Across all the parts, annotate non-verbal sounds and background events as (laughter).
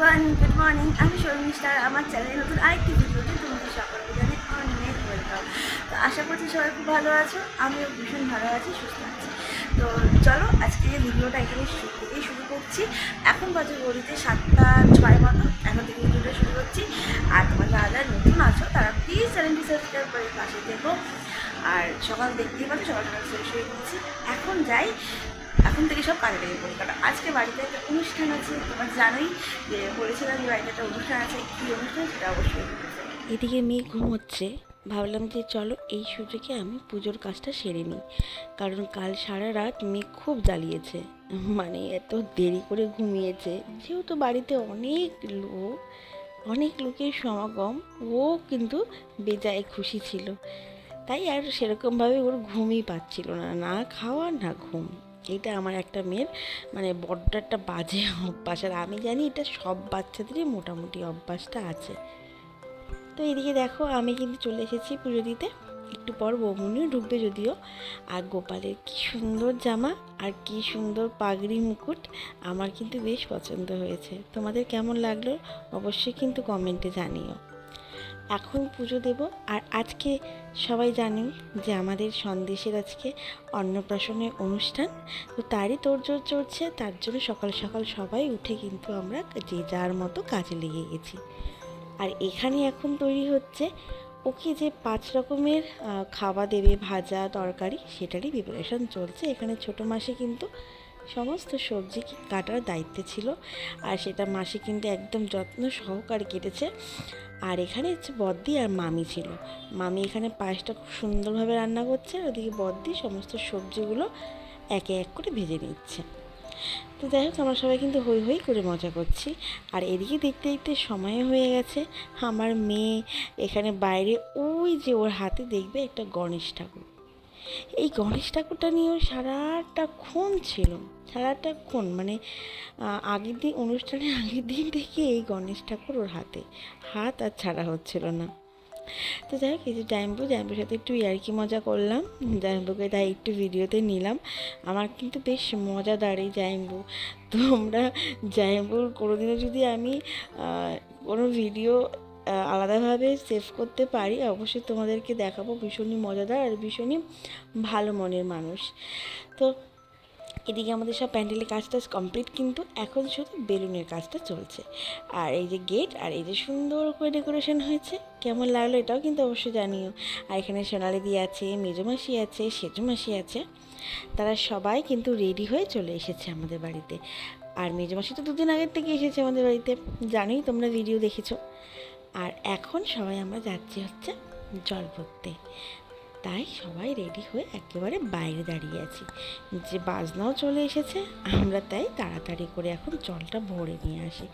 Everyone good morning আমি শর্মিষ্ঠা আমার চ্যানেলে নতুন আরেকটি ভিডিওতে তোমাদের সকলকে তো আশা করছি সবাই খুব ভালো আছো। আমিও ভীষণ ভালো আছি, সুস্থ আছি। তো চলো, আজকে ভিডিওটা এখানে থেকেই শুরু করছি। এখন বাজে ঘড়িতে সাতটা ছয় মতো এখন থেকে ভিডিওটা শুরু করছি। আর তোমার যারা নতুন আছো, তারা প্লিজ চ্যানেলটি সাবস্ক্রাইব করে পাশে দেখো আর সকাল দেখতেই পাচ্ছ, সকাল সকাল শেষ হয়ে গেছি এখন যাই, এখন থেকে সব কাজে লেগে পড়ি। কারণ আজকে বাড়িতে একটা অনুষ্ঠান আছে, তোমার জানোই যে বলেছিলাম যে বাড়িতে একটা অনুষ্ঠান আছে। কী অনুষ্ঠান সেটা অবশ্যই এদিকে মেয়ে ঘুমোচ্ছে। ভাবলাম যে চলো এই সুযোগে আমি পুজোর কাজটা সেরে নিই। কারণ কাল সারা রাত মেয়ে খুব জ্বালিয়েছে। মানে এত দেরি করে ঘুমিয়েছে। যেহেতু বাড়িতে অনেক লোক, অনেক লোকের সমাগম, ও কিন্তু বেজায় খুশি ছিল। তাই আর সেরকমভাবে ওর ঘুমই পাচ্ছিল না। না খাওয়া, না ঘুম। এটা আমার একটা মেয়ের মানে বড্ড একটা বাজে অভ্যাস। আর আমি জানি এটা সব বাচ্চাদেরই মোটামুটি অভ্যাসটা আছে। তো এদিকে দেখো, আমি কিন্তু চলে এসেছি পুজো দিতে। একটু পর বৌমনিও ঢুকবে যদিও। আর গোপালের কি সুন্দর জামা আর কি সুন্দর পাগড়ি মুকুট আমার কিন্তু বেশ পছন্দ হয়েছে। তোমাদের কেমন লাগল অবশ্যই কিন্তু কমেন্টে জানিও। এখন পুজো দেব। আর আজকে সবাই জানি যে আমাদের সন্দেশের আজকে অন্নপ্রাশনের অনুষ্ঠান। তো তারই তোড়জোড় চড়ছে, তার জন্য সকাল সকাল সবাই উঠে কিন্তু আমরা যে যার মতো কাজে লেগে গেছি। আর এখানে এখন তৈরি হচ্ছে ওকে যে পাঁচ রকমের খাওয়া দেবে, ভাজা, তরকারি, সেটারই প্রিপারেশন চলছে। এখানে ছোটো মাসে কিন্তু সমস্ত সবজি কাটার দায়িত্বে ছিল আর সেটা মাসি কিন্তু একদম যত্ন সহকারে কেটেছে। আর এখানে হচ্ছে বদ্দি আর মামি ছিল। মামি এখানে পায়েসটা খুব সুন্দরভাবে রান্না করছে ওদিকে বদ্দি সমস্ত সবজিগুলো একে এক করে ভেজে নিচ্ছে। তো যাই হোক, আমরা সবাই কিন্তু হই হই করে মজা করছি। আর এদিকে দেখতে দেখতে সময় হয়ে গেছে। আমার মেয়ে এখানে বাইরে ওই যে ওর হাতে দেখবে একটা গণেশ ঠাকুর। এই গণেশ ঠাকুরটা নিয়ে ও সারাটাক্ষণ ছিল। সারাটাক্ষণ মানে আগের দিন অনুষ্ঠানের আগের দিন থেকে এই গণেশ ঠাকুর ওর হাতে। হাত আর ছাড়া হচ্ছিল না। তো যাই হোক, এই যে জাইম্বু জাইম্বুর সাথে একটু ইয়ার্কি মজা করলাম। জাইম্বুকে তাই একটু ভিডিওতে নিলাম। আমার কিন্তু বেশ মজাদার এই জাইম্বু তোমরা জাইম্বুর কোনোদিনও যদি আমি কোনো ভিডিও আলাদাভাবে সেভ করতে পারি, অবশ্যই তোমাদেরকে দেখাবো। ভীষণই মজাদার আর ভীষণই ভালো মনের মানুষ। তো এদিকে আমাদের সব প্যান্ডেলের কাজটা কমপ্লিট, কিন্তু এখন শুধু বেলুনের কাজটা চলছে। আর এই যে গেট আর এই যে সুন্দর করে ডেকোরেশন হয়েছে, কেমন লাগল এটাও কিন্তু অবশ্যই জানিও। আর এখানে সোনালি দি আছে মেজমাসি আছে সেজমাসি আছে, তারা সবাই কিন্তু রেডি হয়ে চলে এসেছে আমাদের বাড়িতে। আর মেজমাসি তো দুদিন আগের থেকে এসেছে আমাদের বাড়িতে, জানোই তোমরা ভিডিও দেখেছ। আর এখন সবাই আমরা যাচ্ছি হচ্ছে জল ভরতে তাই সবাই রেডি হয়ে একেবারে বাইরে দাঁড়িয়ে আছি। যে বাজনাও চলে এসেছে, আমরা তাই তাড়াতাড়ি করে এখন জলটা ভরে নিয়ে আসি।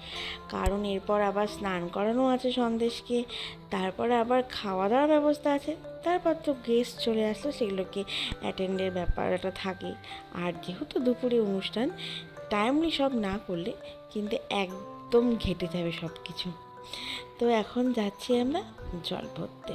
কারণ এরপর আবার স্নান করানো আছে সন্দেশকে, তারপরে আবার খাওয়া দাওয়ার ব্যবস্থা আছে, তারপর তো গেস্ট চলে আসলো, সেগুলোকে অ্যাটেন্ডের ব্যাপার একটা থাকে। আর যেহেতু দুপুরে অনুষ্ঠান টাইমলি সব না করলে কিন্তু একদম ঘেটে যাবে সব কিছু তো এখন যাচ্ছি আমরা জল ভরতে।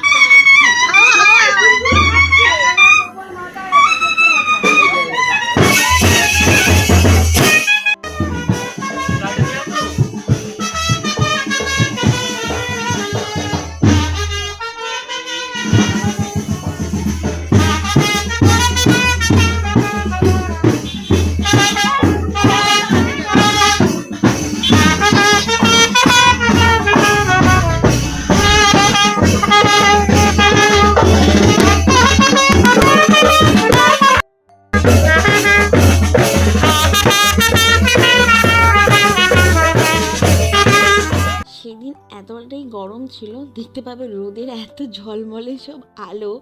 দেখতে পাবে রোদের এত ঝলমলে সব আলো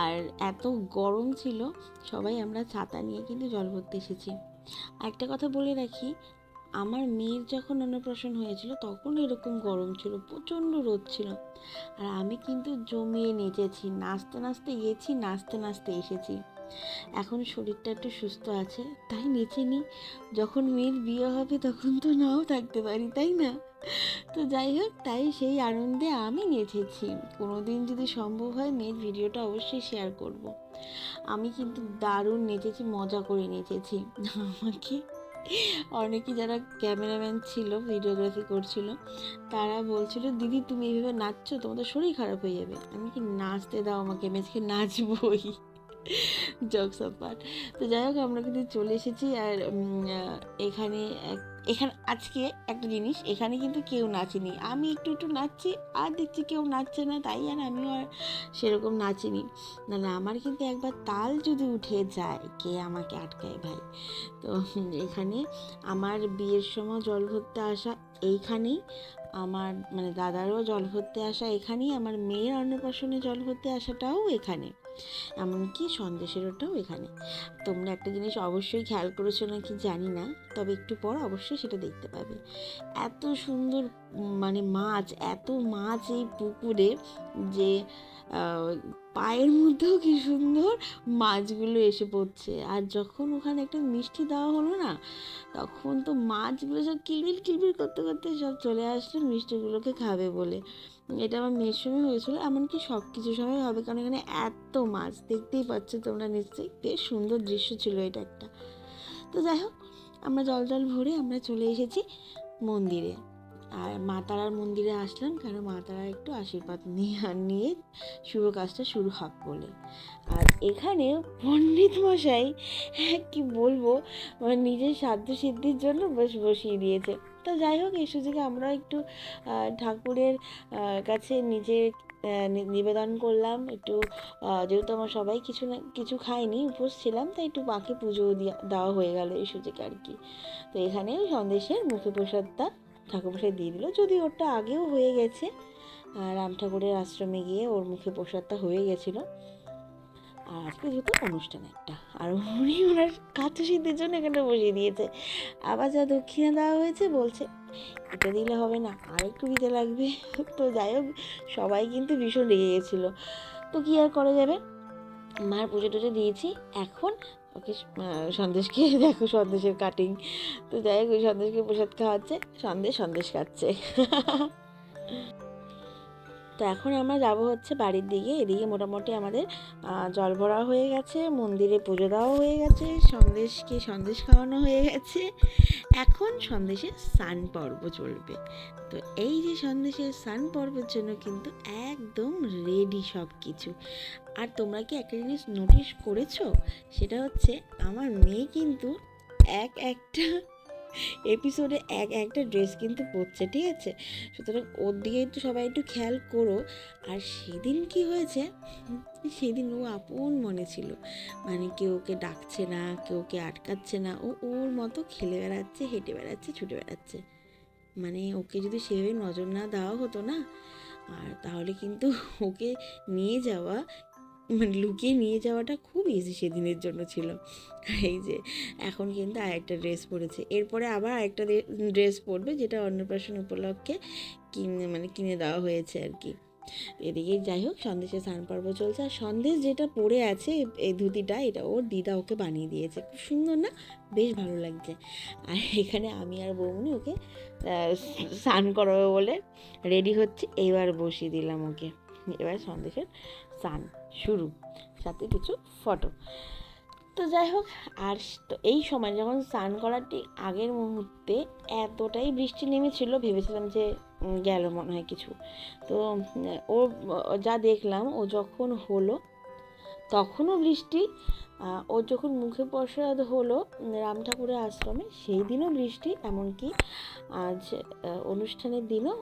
আর এত গরম ছিল, সবাই আমরা ছাতা নিয়ে কিন্তু জল ভরতে এসেছি। একটা কথা বলে রাখি, আমার মেয়ের যখন অন্নপ্রাশন হয়েছিল তখন এরকম গরম ছিল, প্রচণ্ড রোদ ছিল। আর আমি কিন্তু জমিয়ে নেচেছি, নাচতে নাচতে গেছি, নাচতে নাচতে এসেছি। এখন শরীরটা একটু সুস্থ আছে, তাই নেচে নিই যখন মেয়ের বিয়ে হবে তখন তো নাও থাকতে পারি, তাই না? তো যাই হোক, তাই সেই আনন্দে আমি নেচেছি। কোনো দিন যদি সম্ভব হয়, মেয়ের ভিডিওটা অবশ্যই শেয়ার করব। আমি কিন্তু দারুণ নেচেছি, মজা করে নেচেছি। আমাকে অনেকে যারা ক্যামেরাম্যান ছিল ভিডিওগ্রাফি করছিল, তারা বলছিল, দিদি, তুমি এইভাবে নাচছো, তোমাদের শরীর খারাপ হয়ে যাবে। আমি কি, নাচতে দাও আমাকে, আমি আজকে নাচবই। জোকস অফার তো যাই হোক, আমরা কিন্তু চলে এসেছি, আর এখানে এক- এখানে, আজকে একটা জিনিস, এখানে কিন্তু কেউ নাচেনি। আমি একটু একটু নাচছি, আর দেখছি কেউ নাচছে না, তাই আর আমিও আর সেরকম নাচিনি। নাহলে আমার কিন্তু একবার তাল যদি উঠে যায়, কে আমাকে আটকায় ভাই? তো এখানে আমার বিয়ের সময় জল ভরতে আসা এইখানেই, আমার মানে দাদারও জল ভরতে আসা এখানেই, আমার মেয়ের অন্নপ্রাশনে জল ভরতে আসাটাও এখানে। এমনকি সন্দেশের ওটাও এখানে। তোমরা একটা জিনিস অবশ্যই খেয়াল করেছ নাকি জানি না, তবে একটু পর অবশ্যই সেটা দেখতে পাবে। এত সুন্দর মানে মাছ, এত মাছ এই পুকুরে যে পায়ের মধ্যেও কি সুন্দর মাছগুলো এসে পড়ছে। আর যখন ওখানে একটা মিষ্টি দেওয়া হলো না, তখন তো মাছগুলো সব কিলবিল কিলবিল করতে করতে সব চলে আসলো, মিষ্টিগুলোকে খাবে বলে। এটা আমার মেয়ের সময় হয়েছিল, এমনকি সব কিছু সময় হবে, কারণ এখানে এত মাছ দেখতেই পাচ্ছ তোমরা নিশ্চয়ই বেশ সুন্দর দৃশ্য ছিল এটা একটা। তো যাই হোক, আমরা জল জল ভরে আমরা চলে এসেছি মন্দিরে। আর মা তারার মন্দিরে আসলাম, কারণ মা তারা একটু আশীর্বাদ নিয়ে নিয়ে শুভ কাজটা শুরু হবে বলে। আর এখানে পণ্ডিত মশাই, কি বলব মানে নিজের সাধ্য সিদ্ধির জন্য বস, বসিয়ে দিয়েছে। তো যাই হোক এই সুযোগে আমরা একটু ঠাকুরের কাছে নিজের আহ, নি- নিবেদন করলাম। একটু যেহেতু আমার সবাই কিছু না কিছু খায়নি উপোস ছিলাম তাই একটু মাকে পুজো দেওয়া হয়ে গেল এই সুযোগে আর কি। তো এখানে সন্দেশের মুখে প্রসাদটা ঠাকুরমশাই দিয়ে দিল। যদি ওটা আগেও হয়ে গেছে রাম ঠাকুরের আশ্রমে গিয়ে ওর মুখে প্রসাদটা হয়ে গেছিল আর আজকে যেহেতু অনুষ্ঠান একটা আর উনি ওনার কাছে সিদ্ধির জন্য এখানটা বসিয়ে দিয়েছে। আবার যা দক্ষিণা দেওয়া হয়েছে বলছে এটা দিলে হবে না আর একটু দিতে লাগবে। তো যাই হোক সবাই কিন্তু ভীষণ রেগে গেছিল। তো কী আর করা যাবে? মার পুজো টুজো দিয়েছি এখন ওকে আহ, সন্দেশ খেয়ে (laughs) দেখো সন্দেশের কাটিং তো যাই হোক ওই সন্দেশকে প্রসাদ খাওয়াচ্ছে সন্দেশ সন্দেশ খাচ্ছে। (laughs) তো এখন আমরা যাব হচ্ছে বাড়ির দিকে। এদিকে মোটামুটি আমাদের জল ভরা হয়ে গেছে, মন্দিরে পুজো দেওয়া হয়ে গেছে সন্দেশকে সন্দেশ খাওয়ানো হয়ে গেছে। এখন সন্দেশের স্নান পর্ব চলবে। তো এই যে সন্দেশের স্নান পর্বের জন্য কিন্তু একদম রেডি সব কিছু আর তোমরা কি একটা জিনিস নোটিশ করেছ? সেটা হচ্ছে আমার মেয়ে কিন্তু এক একটা এপিসোডে এক একটা ড্রেস কিন্তু পরছে, ঠিক আছে? সুতরাং ওর দিকে একটু সবাই একটু খেয়াল করো। আর সেদিন কি হয়েছে? সেদিন ও আপন মনে ছিল। মানে কেউ ওকে ডাকছে না, কেউ ওকে আটকাচ্ছে না। ও ওর মতো খেলে বেড়াচ্ছে, হেঁটে বেড়াচ্ছে, ছুটে বেড়াচ্ছে। মানে ওকে যদি সেভাবে নজর না দেওয়া হতো না, আর তাহলে কিন্তু ওকে নিয়ে যাওয়া মানে লুকিয়ে নিয়ে যাওয়াটা খুব ইজি সেদিনের জন্য ছিল। এই যে, এখন কিন্তু আরেকটা ড্রেস পরেছে। এরপরে আবার আরেকটা ড্রেস পরবে যেটা অন্নপ্রাশন উপলক্ষে কিনে মানে কিনে দেওয়া হয়েছে আর কি। এদিকে যাই হোক, সন্দেশে স্নান পর্ব চলছে। আর সন্দেশ যেটা পরে আছে এই ধুতিটা, এটা ওর দিদা ওকে বানিয়ে দিয়েছে। খুব সুন্দর না? বেশ ভালো লাগছে। আর এখানে আমি আর বৌমনি ওকে স্নান করাবো বলে রেডি হচ্ছে। এবার বসিয়ে দিলাম ওকে। এবার সন্দেশের স্নান। শুরু। সাথে কিছু ফটো তো যাই হোক, আর তো এই সময় যখন স্নান করার ঠিক আগের মুহূর্তে এতটাই বৃষ্টি নেমেছিল, ভেবেছিলাম যে গেল মনে হয় কিছু। তো, ও যা দেখলাম, ও যখন হলো, তখনও বৃষ্টি। ও যখন মুখে প্রসাদ হলো, রাম ঠাকুরের আশ্রমে, সেই দিনও বৃষ্টি। এমনকি আজ অনুষ্ঠানের দিনও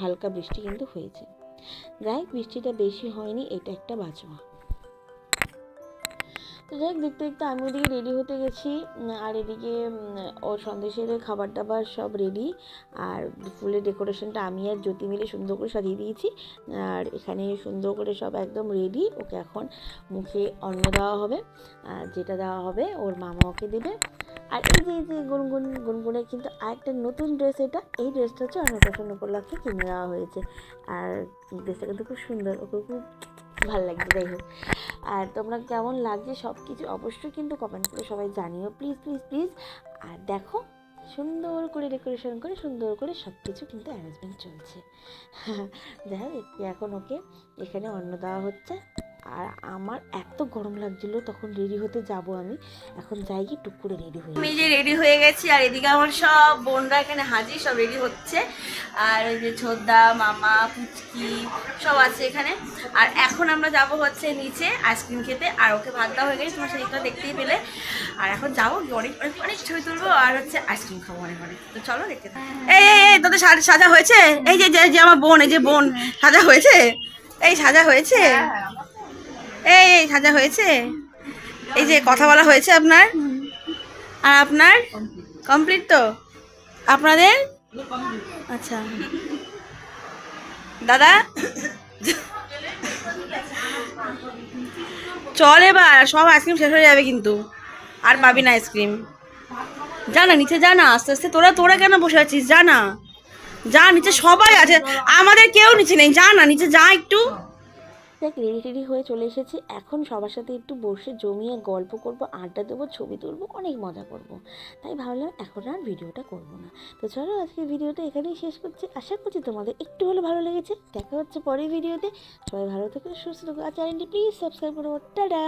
হালকা বৃষ্টি কিন্তু হয়েছে। যাই বৃষ্টিটা বেশি হয়নি, এটা একটা বাঁচোয়া তো যাই দেখতে দেখতে আমি ওদিকে রেডি হতে গেছি আর এদিকে ওর সন্দেশের খাবার দাবার সব রেডি আর ফুলের ডেকোরেশনটা আমি আর জ্যোতি মিলে সুন্দর করে সাজিয়ে দিয়েছি, আর এখানে সুন্দর করে সব একদম রেডি ওকে এখন মুখে অন্ন দেওয়া হবে, আর যেটা দেওয়া হবে ওর মামা ওকে দেবে আর এই যে এই যে গুনগুন গুনগুনে কিন্তু আরেকটা নতুন ড্রেস এটা। এই ড্রেসটা হচ্ছে অন্নপ্রাশন উপলক্ষে কিনে দেওয়া হয়েছে। আর ড্রেসটা কিন্তু খুব সুন্দর, ওকে খুব ভালো লাগছে, যাই হোক। আর তোমরা কেমন লাগছে সব কিছু অবশ্যই কিন্তু কমেন্ট করে সবাই জানিও। প্লিজ প্লিজ প্লিজ আর দেখো, সুন্দর করে ডেকোরেশন করে, সুন্দর করে সব কিছু কিন্তু অ্যারেঞ্জমেন্ট চলছে। (laughs) যাই হোক, এখন ওকে এখানে অন্ন দেওয়া হচ্ছে। আর আমার এত গরম লাগছিল তখন রেডি হতে যাব আমি। এখন যাই গিয়ে টুক করে রেডি হয়ে আমি যে রেডি হয়ে গেছি আর এদিকে আমার সব বোনরা এখানে হাজির সব রেডি হচ্ছে। আর ওই যে ছোদ্দা মামা পুচকি সব আছে এখানে। আর এখন আমরা যাব হচ্ছে নিচে আইসক্রিম খেতে। আর ওকে ভাত দেওয়া হয়ে গেছে তোমার সেদিকটা দেখতেই পেলে। আর এখন যাব অনেক অনেক অনেক ছবি তুলবো আর হচ্ছে আইসক্রিম খাব অনেক অনেক। তো চলো দেখতে এই এই এই তোদের সাজা হয়েছে? এই যে যে- আমার বোন এই যে বোন সাজা হয়েছে? এই সাজা হয়েছে? এই এই সাজা হয়েছে? এই যে, কথা বলা হয়েছে আপনার? আর আপনার? কমপ্লিট তো? আপনাদের? আচ্ছা। দাদা? চল এবার, সব আইসক্রিম শেষ হয়ে যাবে কিন্তু। আর পাবি না আইসক্রিম। যা না, নিচে যা না, আস্তে আস্তে তোরা তোরা কেন বসে আছিস? যা না। যা, নিচে সবাই আছে। আমাদের কেউ নিচে নেই। যা না, নিচে যা একটু। দেখ রেডি টেডি হয়ে চলে এসেছি। এখন সবার সাথে একটু বসে জমিয়ে গল্প করব, আড্ডা দেবো, ছবি তুলবো, অনেক মজা করব। তাই ভাবলাম এখন আর ভিডিওটা করব না। তো চলো আজকে ভিডিওটা এখানেই শেষ করছি। আশা করছি তোমাদের একটু হলে ভালো লেগেছে। দেখা হচ্ছে পরের ভিডিওতে। সবাই ভালো থেকে, সুস্থ থাকো। আর চ্যানেলটি প্লিজ সাবস্ক্রাইব করো টাটা!